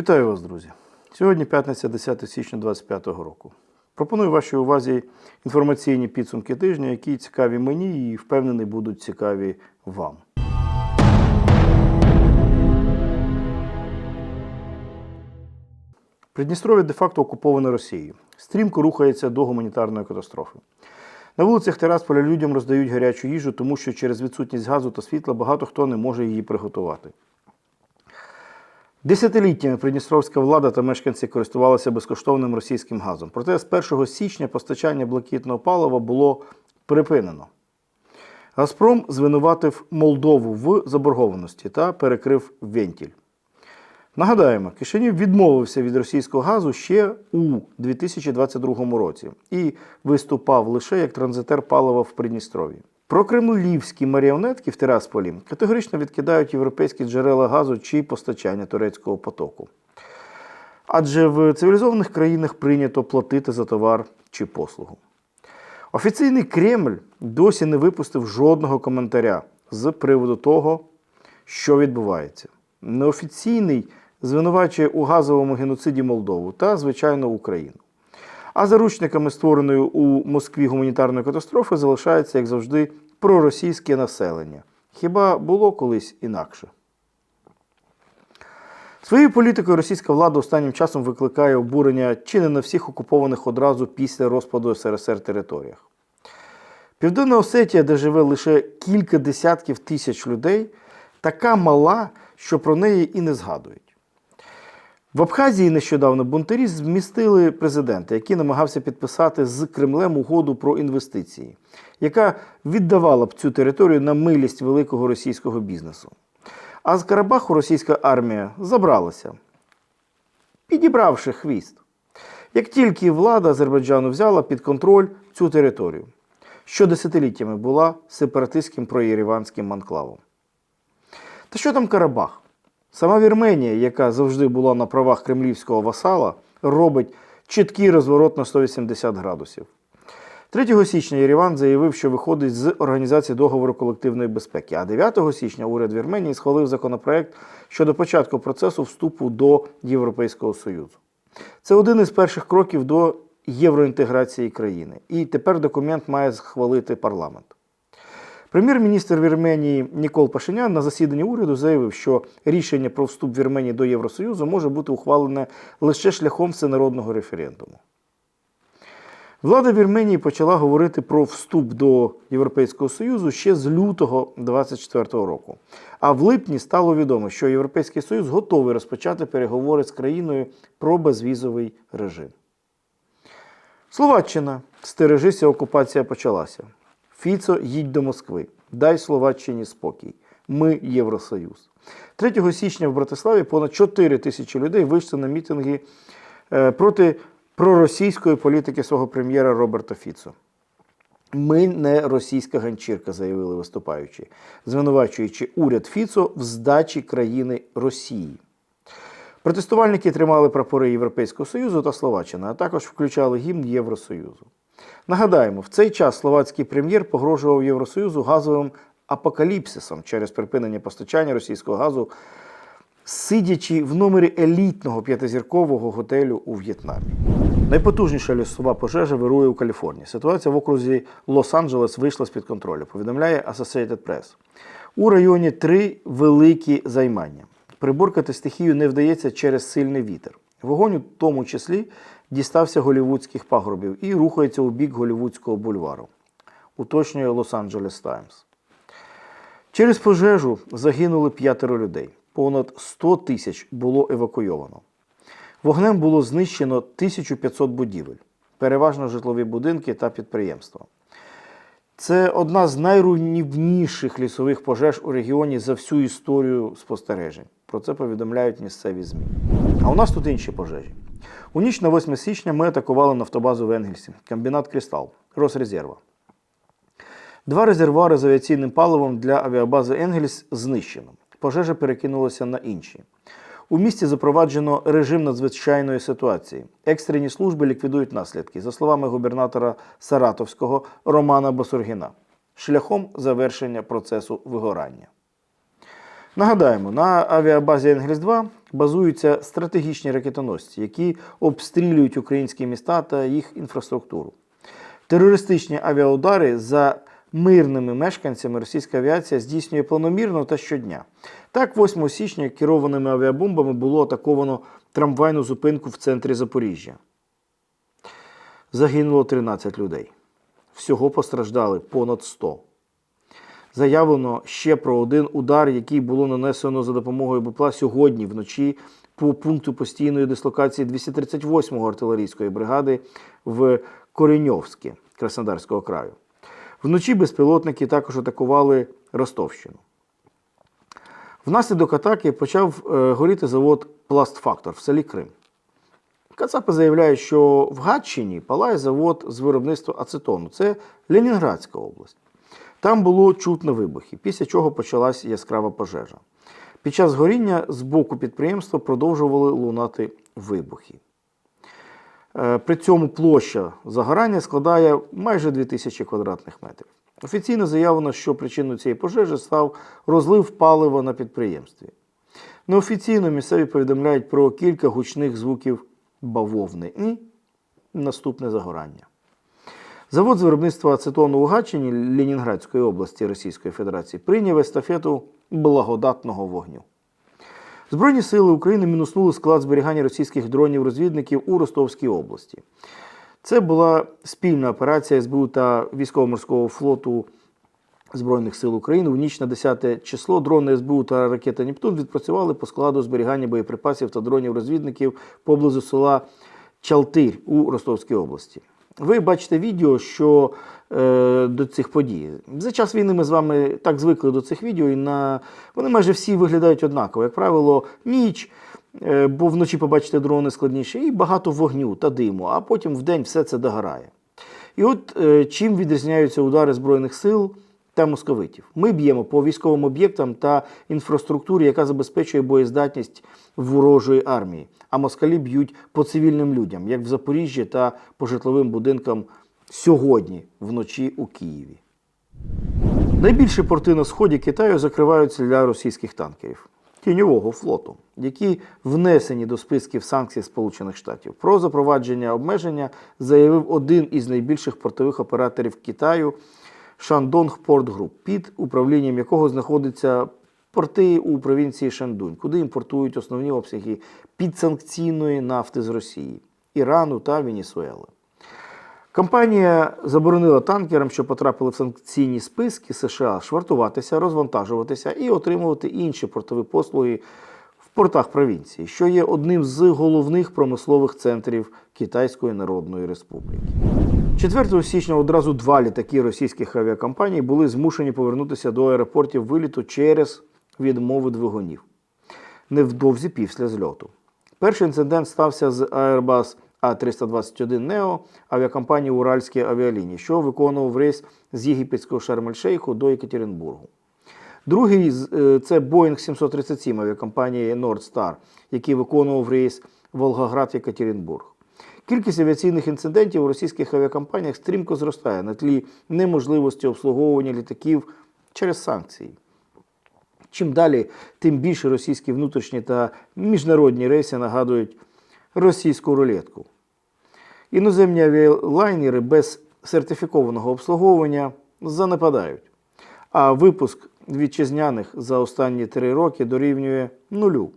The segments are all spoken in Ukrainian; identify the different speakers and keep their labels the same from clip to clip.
Speaker 1: Вітаю вас, друзі! Сьогодні п'ятниця 10 січня 2025 року. Пропоную вашій увазі інформаційні підсумки тижня, які цікаві мені і впевнений будуть цікаві вам. Придністров'я де-факто окуповане Росією. Стрімко рухається до гуманітарної катастрофи. На вулицях Терасполя людям роздають гарячу їжу, тому що через відсутність газу та світла багато хто не може її приготувати. Десятиліттями придністровська влада та мешканці користувалися безкоштовним російським газом. Проте з 1 січня постачання блакитного палива було припинено. Газпром звинуватив Молдову в заборгованості та перекрив вентіль. Нагадаємо, Кишинів відмовився від російського газу ще у 2022 році і виступав лише як транзитер палива в Придністров'ї. Прокремлівські маріонетки в Тирасполі категорично відкидають європейські джерела газу чи постачання турецького потоку. Адже в цивілізованих країнах прийнято платити за товар чи послугу. Офіційний Кремль досі не випустив жодного коментаря з приводу того, що відбувається. Неофіційний звинувачує у газовому геноциді Молдову та, звичайно, Україну. А заручниками створеної у Москві гуманітарної катастрофи залишається, як завжди, проросійське населення. Хіба було колись інакше? Своєю політикою російська влада останнім часом викликає обурення чи не на всіх окупованих одразу після розпаду СРСР територіях. Південна Осетія, де живе лише кілька десятків тисяч людей, така мала, що про неї і не згадують. В Абхазії нещодавно бунтарі змістили президента, який намагався підписати з Кремлем угоду про інвестиції, яка віддавала б цю територію на милість великого російського бізнесу. А з Карабаху російська армія забралася, підібравши хвіст. Як тільки влада Азербайджану взяла під контроль цю територію, що десятиліттями була сепаратистським проєріванським анклавом. Та що там Карабах? Сама Вірменія, яка завжди була на правах кремлівського васала, робить чіткий розворот на 180 градусів. 3 січня Єреван заявив, що виходить з організації договору колективної безпеки. А 9 січня уряд Вірменії схвалив законопроект щодо початку процесу вступу до Європейського Союзу. Це один із перших кроків до євроінтеграції країни. І тепер документ має схвалити парламент. Прем'єр-міністр Вірменії Нікол Пашинян на засіданні уряду заявив, що рішення про вступ Вірменії до Євросоюзу може бути ухвалене лише шляхом всенародного референдуму. Влада Вірменії почала говорити про вступ до Європейського Союзу ще з лютого 2024 року. А в липні стало відомо, що Європейський Союз готовий розпочати переговори з країною про безвізовий режим. Словаччина. Стережися, окупація почалася. Фіцо, їдь до Москви. Дай Словаччині спокій. Ми Євросоюз. 3 січня в Братиславі понад 4 тисячі людей вийшли на мітинги е, проти проросійської політики свого прем'єра Роберта Фіцо. Ми не російська ганчірка, заявили виступаючі, звинувачуючи уряд Фіцо в здачі країни Росії. Протестувальники тримали прапори Європейського Союзу та Словаччини, а також включали гімн Євросоюзу. Нагадаємо, в цей час словацький прем'єр погрожував Євросоюзу газовим апокаліпсисом через припинення постачання російського газу, сидячи в номері елітного п'ятизіркового готелю у В'єтнамі. Найпотужніша лісова пожежа вирує у Каліфорнії. Ситуація в окрузі Лос-Анджелес вийшла з-під контролю, повідомляє Associated Press. У районі три великі займання. Приборкати стихію не вдається через сильний вітер. Вогонь у тому числі дістався голівудських пагорбів і рухається у бік голівудського бульвару, уточнює Лос-Анджелес Таймс. Через пожежу загинули п'ятеро людей. Понад 100 тисяч було евакуйовано. Вогнем було знищено 1500 будівель, переважно житлові будинки та підприємства. Це одна з найруйнівніших лісових пожеж у регіоні за всю історію спостережень. Про це повідомляють місцеві ЗМІ. А у нас тут інші пожежі. У ніч на 8 січня ми атакували нафтобазу в Енгельсі, комбінат Кристал, Росрезерва. Два резервуари з авіаційним паливом для авіабази Енгельс знищено. Пожежа перекинулася на інші. У місті запроваджено режим надзвичайної ситуації. Екстрені служби ліквідують наслідки, за словами губернатора Саратовського Романа Басургіна, шляхом завершення процесу вигорання. Нагадаємо, на авіабазі Енгельс 2 базуються стратегічні ракетоносці, які обстрілюють українські міста та їх інфраструктуру. Терористичні авіаудари за мирними мешканцями російська авіація здійснює планомірно та щодня. Так, 8 січня керованими авіабомбами було атаковано трамвайну зупинку в центрі Запоріжжя. Загинуло 13 людей. Всього постраждали понад 100. Заявлено ще про один удар, який було нанесено за допомогою БПЛА сьогодні вночі по пункту постійної дислокації 238-го артилерійської бригади в Кореньовське Краснодарського краю. Вночі безпілотники також атакували Ростовщину. Внаслідок атаки почав е, горіти завод Пластфактор в селі Крим. Кацапи заявляють, що в Гатчині палає завод з виробництва ацетону. Це Ленінградська область. Там було чутно вибухи, після чого почалась яскрава пожежа. Під час горіння з боку підприємства продовжували лунати вибухи. Е, При цьому площа загорання складає майже 2000 квадратних метрів. Офіційно заявлено, що причиною цієї пожежі став розлив палива на підприємстві. Неофіційно місцеві повідомляють про кілька гучних звуків бавовни і наступне загорання. Завод з виробництва ацетону у Гатчині Ленінградської області Російської Федерації прийняв естафету благодатного вогню. Збройні сили України мінуснули склад зберігання російських дронів-розвідників у Ростовській області. Це була спільна операція СБУ та військово-морського флоту Збройних сил України. У ніч на 10 число дрони СБУ та ракета Нептун відпрацювали по складу зберігання боєприпасів та дронів-розвідників поблизу села Чалтир у Ростовській області. Ви бачите відео, що е, до цих подій. За час війни ми з вами так звикли до цих відео, і на... вони майже всі виглядають однаково. Як правило, ніч, е, бо вночі побачите дрони складніше, і багато вогню та диму, а потім вдень все це догорає. І от е, чим відрізняються удари Збройних сил та московитів? Ми б'ємо по військовим об'єктам та інфраструктурі, яка забезпечує боєздатність ворожої армії. А москалі б'ють по цивільним людям, як в Запоріжжі та по житловим будинкам сьогодні, вночі у Києві. Найбільші порти на сході Китаю закриваються для російських танкерів тіньового флоту, які внесені до списків санкцій Сполучених Штатів. Про запровадження обмеження заявив один із найбільших портових операторів Китаю Шандонг Порт Груп, під управлінням якого знаходиться порти у провінції Шандунь, куди імпортують основні обсяги підсанкційної нафти з Росії, Ірану та Венесуели. Компанія заборонила танкерам, що потрапили в санкційні списки США, швартуватися, розвантажуватися і отримувати інші портові послуги портах провінції, що є одним з головних промислових центрів Китайської Народної Республіки. 4 січня одразу два літаки російських авіакомпаній були змушені повернутися до аеропортів виліту через відмови двигунів невдовзі після зльоту. Перший інцидент стався з Airbus А321 Neo авіакомпанії Уральські авіалінії, що виконував рейс з єгипетського Шарм-ель-Шейху до Екатеринбургу. Другий е, це Boeing 737 авіакомпанії Nordstar, який виконував рейс Волгоград-Екатеринбург. Кількість авіаційних інцидентів у російських авіакомпаніях стрімко зростає на тлі неможливості обслуговування літаків через санкції. Чим далі, тим більше російські внутрішні та міжнародні рейси нагадують російську рулетку. Іноземні авіалайнери без сертифікованого обслуговування занепадають, а випуск вітчизняних за останні три роки дорівнює нулю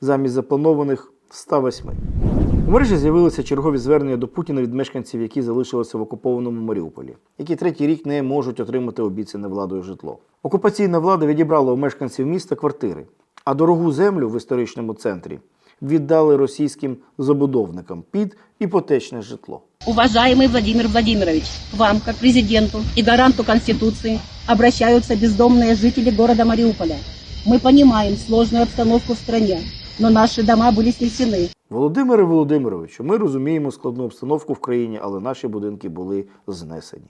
Speaker 1: замість запланованих 108. У мережі з'явилися чергові звернення до Путіна від мешканців, які залишилися в окупованому Маріуполі, які третій рік не можуть отримати обіцяне владою житло. Окупаційна влада відібрала у мешканців міста квартири, а дорогу землю в історичному центрі віддали російським забудовникам під іпотечне житло.
Speaker 2: Уважаемый Владимир Владимирович, к вам, как президенту и гаранту Конституции, обращаются бездомные жители города Мариуполя. Мы понимаем сложную обстановку в стране, но наши дома были снесены.
Speaker 1: Володимире Володимировичу, ми розуміємо складну обстановку в країні, але наші будинки були знесені.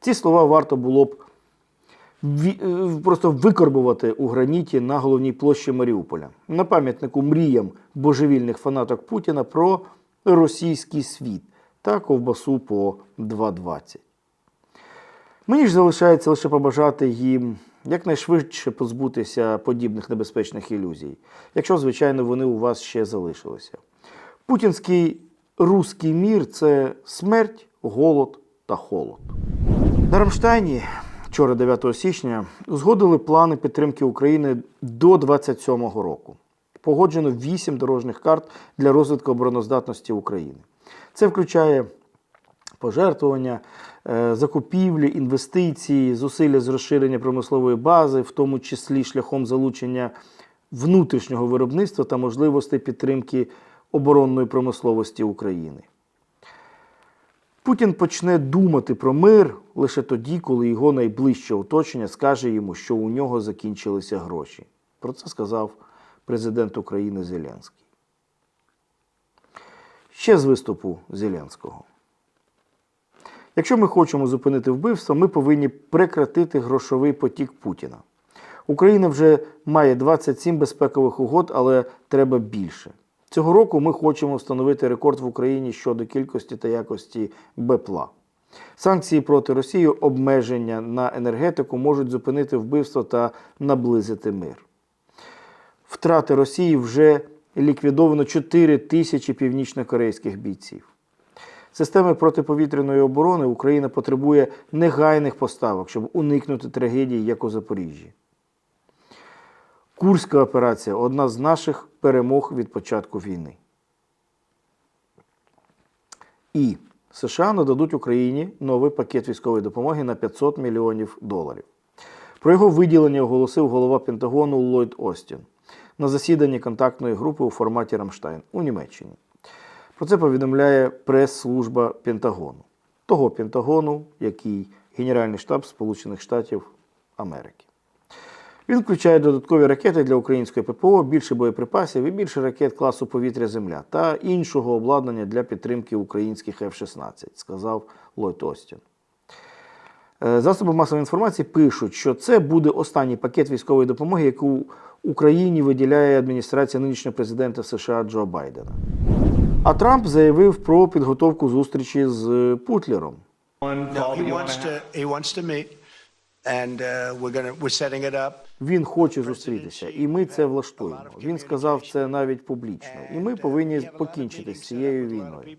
Speaker 1: Ці слова варто було б ві- е, просто викорбувати у граніті на головній площі Маріуполя, на пам'ятнику мріям божевільних фанаток Путіна про російський світ та ковбасу по 2,20. Мені ж залишається лише побажати їм якнайшвидше позбутися подібних небезпечних ілюзій, якщо, звичайно, вони у вас ще залишилися. Путінський руський мір це смерть, голод та холод. На Рамштайні вчора, 9 січня, узгодили плани підтримки України до 2027 року. Погоджено 8 дорожніх карт для розвитку обороноздатності України. Це включає пожертвування, е, закупівлі, інвестиції, зусилля з розширення промислової бази, в тому числі шляхом залучення внутрішнього виробництва та можливостей підтримки оборонної промисловості України. Путін почне думати про мир лише тоді, коли його найближче оточення скаже йому, що у нього закінчилися гроші. Про це сказав президент України Зеленський. Ще з виступу Зеленського. Якщо ми хочемо зупинити вбивство, ми повинні прекратити грошовий потік Путіна. Україна вже має 27 безпекових угод, але треба більше. Цього року ми хочемо встановити рекорд в Україні щодо кількості та якості БПЛА. Санкції проти Росії, обмеження на енергетику можуть зупинити вбивство та наблизити мир. Втрати Росії вже ліквідовано 4 тисячі північнокорейських бійців. Системи протиповітряної оборони Україна потребує негайних поставок, щоб уникнути трагедії, як у Запоріжжі. Курська операція одна з наших перемог від початку війни. І США нададуть Україні новий пакет військової допомоги на 500 мільйонів доларів. Про його виділення оголосив голова Пентагону Ллойд Остін на засіданні контактної групи у форматі Рамштайн у Німеччині. Про це повідомляє прес-служба Пентагону, того Пентагону, який Генеральний штаб Сполучених Штатів Америки. Він включає додаткові ракети для української ППО, більше боєприпасів і більше ракет класу повітря-Земля та іншого обладнання для підтримки українських F-16, сказав Ллойд Остін. Е, Засоби масової інформації пишуть, що це буде останній пакет військової допомоги, яку Україні виділяє адміністрація нинішнього президента США Джо Байдена. А Трамп заявив про підготовку зустрічі з Путлером. Він хоче зустрітися, і ми це влаштуємо. Він сказав це навіть публічно, і ми повинні покінчити з цією війною.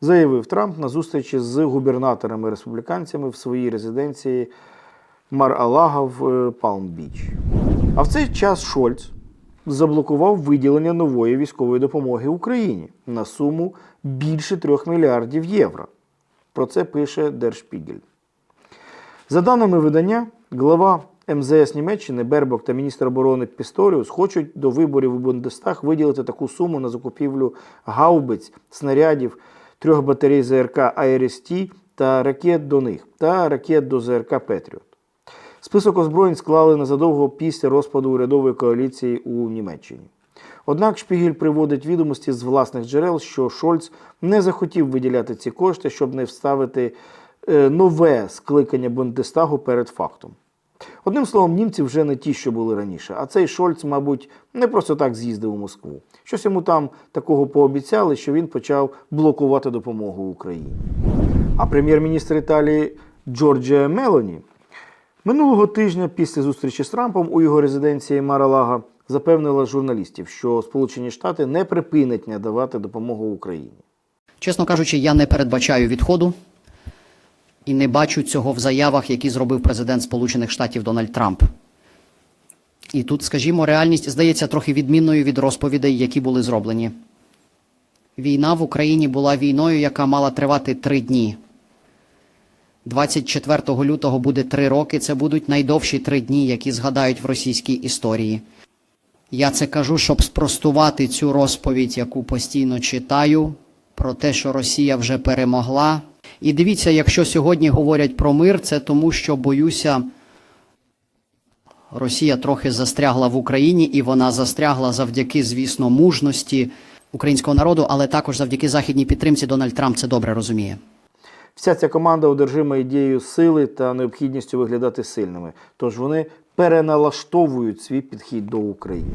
Speaker 1: Заявив Трамп на зустрічі з губернаторами республіканцями в своїй резиденції Мар-Алага в е, Палм-Біч. А в цей час Шольц заблокував виділення нової військової допомоги Україні на суму більше 3 мільярдів євро. Про це пише Держпігель. За даними видання, глава МЗС Німеччини Бербок та міністр оборони Пісторіус хочуть до виборів у Бундестаг виділити таку суму на закупівлю гаубиць, снарядів, трьох батарей ЗРК АРСТ та ракет до них, та ракет до ЗРК Петріот. Список озброєнь склали незадовго після розпаду урядової коаліції у Німеччині. Однак Шпігель приводить відомості з власних джерел, що Шольц не захотів виділяти ці кошти, щоб не вставити нове скликання Бундестагу перед фактом. Одним словом, німці вже не ті, що були раніше, а цей Шольц, мабуть, не просто так з'їздив у Москву. Щось йому там такого пообіцяли, що він почав блокувати допомогу Україні. А прем'єр-міністр Італії Джорджія Мелоні минулого тижня після зустрічі з Трампом у його резиденції Маралага запевнила журналістів, що Сполучені Штати не припинять надавати допомогу Україні.
Speaker 3: Чесно кажучи, я не передбачаю відходу і не бачу цього в заявах, які зробив президент Сполучених Штатів Дональд Трамп. І тут, скажімо, реальність здається трохи відмінною від розповідей, які були зроблені. Війна в Україні була війною, яка мала тривати три дні. 24 лютого буде три роки. Це будуть найдовші три дні, які згадають в російській історії. Я це кажу, щоб спростувати цю розповідь, яку постійно читаю, про те, що Росія вже перемогла. І дивіться, якщо сьогодні говорять про мир, це тому, що боюся, Росія трохи застрягла в Україні, і вона застрягла завдяки, звісно, мужності українського народу, але також завдяки західній підтримці Дональд Трамп це добре розуміє.
Speaker 1: Вся ця команда одержима ідеєю сили та необхідністю виглядати сильними. Тож вони переналаштовують свій підхід до України.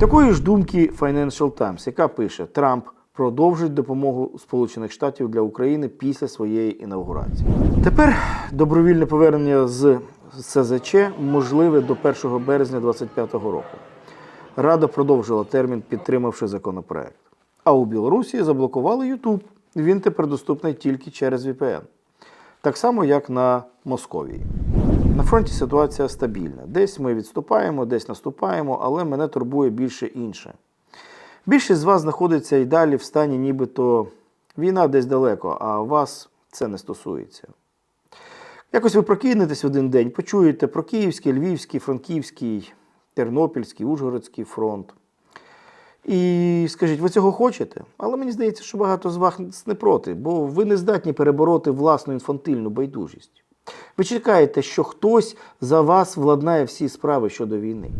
Speaker 1: Такої ж думки Financial Times, яка пише: Трамп продовжить допомогу Сполучених Штатів для України після своєї інаугурації. Тепер добровільне повернення з СЗЧ можливе до 1 березня 2025 року. Рада продовжила термін, підтримавши законопроект. А у Білорусі заблокували YouTube. Він тепер доступний тільки через VPN. Так само, як на Московії. На фронті ситуація стабільна. Десь ми відступаємо, десь наступаємо, але мене турбує більше інше. Більшість з вас знаходиться і далі в стані, нібито війна десь далеко, а вас це не стосується. Якось ви прокинетесь один день, почуєте про Київський, Львівський, Франківський, Тернопільський, Ужгородський фронт. І скажіть, ви цього хочете? Але мені здається, що багато з вас не проти, бо ви не здатні перебороти власну інфантильну байдужість. Ви чекаєте, що хтось за вас владнає всі справи щодо війни.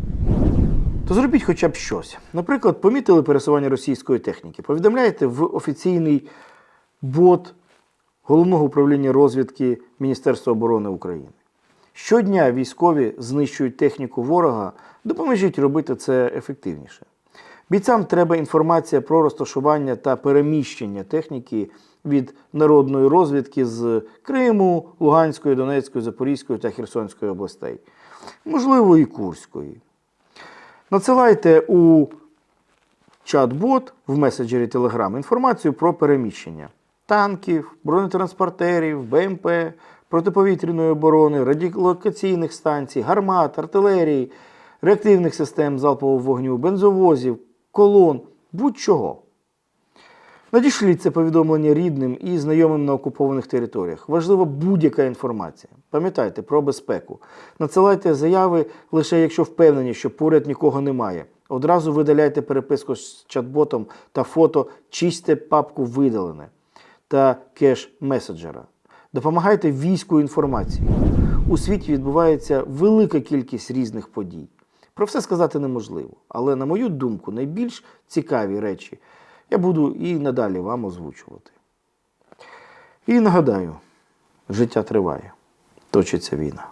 Speaker 1: То зробіть хоча б щось. Наприклад, помітили пересування російської техніки. Повідомляєте в офіційний бот Головного управління розвідки Міністерства оборони України. Щодня військові знищують техніку ворога, допоможіть робити це ефективніше. Бійцям треба інформація про розташування та переміщення техніки від народної розвідки з Криму, Луганської, Донецької, Запорізької та Херсонської областей, можливо, і Курської. Надсилайте у чат-бот в меседжері Telegram інформацію про переміщення танків, бронетранспортерів, БМП, протиповітряної оборони, радіолокаційних станцій, гармат, артилерії, реактивних систем залпового вогню, бензовозів, колон, будь-чого. Надішліть це повідомлення рідним і знайомим на окупованих територіях. Важлива будь-яка інформація. Пам'ятайте про безпеку. Надсилайте заяви лише якщо впевнені, що поряд нікого немає. Одразу видаляйте переписку з чат-ботом та фото, чистьте папку видалене та кеш меседжера. Допомагайте війську інформації. У світі відбувається велика кількість різних подій. Про все сказати неможливо, але, на мою думку, найбільш цікаві речі я буду і надалі вам озвучувати. І нагадаю, життя триває, точиться війна.